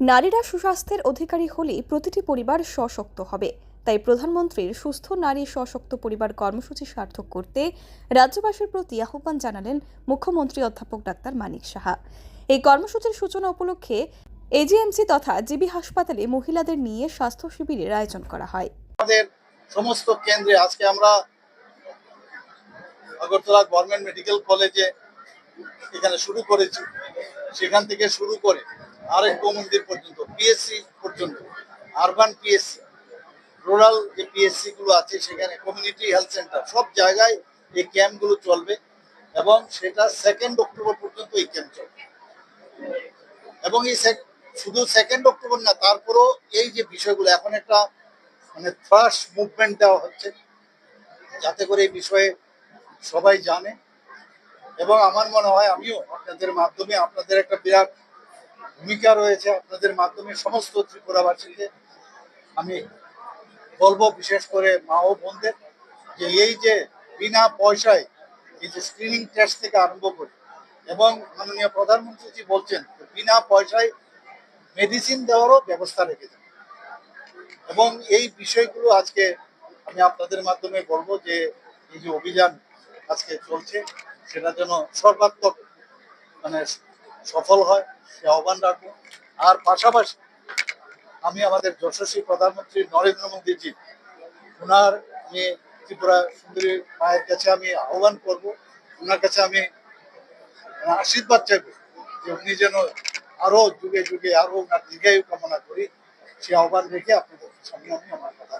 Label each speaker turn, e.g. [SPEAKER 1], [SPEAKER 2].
[SPEAKER 1] নারীরা সুস্বাস্থ্যের অধিকারী হলেই প্রতিটি পরিবার সশক্ত হবে। তাই প্রধানমন্ত্রীর সুস্থ নারী সশক্ত পরিবার কর্মসূচি সার্থক করতে রাজ্যবাসীর প্রতি আহ্বান জানালেন মুখ্যমন্ত্রী অধ্যাপক ডাক্তার মানিক সাহা। এই কর্মসূচির সূচনা উপলক্ষে এজিএমসি তথা জিবি হাসপাতালে মহিলাদের নিয়ে স্বাস্থ্য শিবিরের আয়োজন করা হয়।
[SPEAKER 2] আমাদের সমস্ত কেন্দ্রে আজকে আমরা আগরতলা গভর্নমেন্ট মেডিকেল কলেজে এখানে শুরু করেছি। সেখান থেকে শুরু করে আরেক মন্দির পর্যন্ত পিএসসি পর্যন্ত আরবান পিএসসি রুরাল যে পিএসসি গুলো আছে সেখানে কমিউনিটি হেলথ সেন্টার সব জায়গায় এই ক্যাম্পগুলো চলবে এবং সেটা সেকেন্ড অক্টোবর পর্যন্ত এই ক্যাম্প চলবে। এবং এই শুধু সেকেন্ড অক্টোবর না, তারপরও এই যে বিষয়গুলো, এখন একটা মানে থ্রাশ মুভমেন্ট দেওয়া হচ্ছে, যাতে করে এই বিষয়ে সবাই জানে। এবং আমার মনে হয়, আমিও আপনাদের মাধ্যমে আপনাদের একটা বিরাট ভূমিকা রয়েছে আপনাদের মাধ্যমে সমস্ত ত্রিপুরাবাসীকে। আমি বলব বিশেষ করে মা ও বোনদের যে এই যে বিনা পয়সায় এই যে স্ক্রিনিং টেস্ট থেকে আরম্ভ করে এবং মাননীয় প্রধানমন্ত্রীজি বলছেন বিনা পয়সায় মেডিসিন দেওয়ারও ব্যবস্থা রেখেছেন এবং এই বিষয়গুলো আজকে আমি আপনাদের মাধ্যমে বলব যে এই যে অভিযান আজকে চলছে, সেটা যেন সর্বাত্মক মানে সফল হয়, সে আহ্বান রাখব আর পাশাপাশি আমি আমাদের যশস্বী প্রধানমন্ত্রী নরেন্দ্র মোদীজি ওনার আমি ত্রিপুরা সুন্দরী মায়ের কাছে আমি আহ্বান করব। ওনার কাছে আমি আশীর্বাদ চাইব যে উনি যেন আরও যুগে যুগে আরও ওনার দীর্ঘায়ু কামনা করি। সে আহ্বান রেখে আপনাদের সামনে আমি আমার কথা।